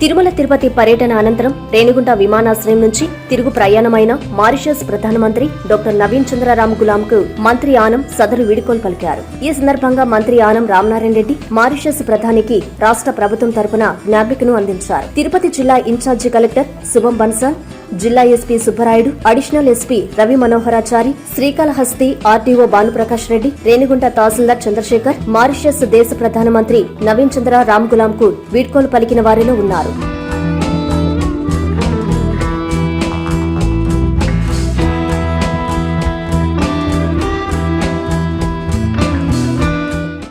తిరుమల తిరుపతి పర్యటన అనంతరం రేణిగుంట విమానాశ్రయం నుంచి తిరుగు ప్రయాణమైన మారిషస్ ప్రధానమంత్రి డాక్టర్ నవీన్ చంద్రరామ్ గులాం కు మంత్రి ఆనం సదరు వీడుకోలు పలికారు. ఈ సందర్భంగా మంత్రి ఆనం రామనారాయణ రెడ్డి మారిషస్ ప్రధానికి రాష్ట్ర ప్రభుత్వం తరపున జ్ఞాపికను అందించారు. తిరుపతి జిల్లా ఇన్ఛార్జి కలెక్టర్ శుభం బన్సాల్ జిల్లా SP Subbarayudu additional SP Ravi Manoharachari Srikalahasti RTO Bhanuprakash Reddy Renigunta tahsildar Chandrasekhar Mauritius దేశ ప్రధానమంత్రి నవీన్ చంద్ర రామ్ గులాంకు వీడ్కోలు పలికిన వారిలో ఉన్నారు.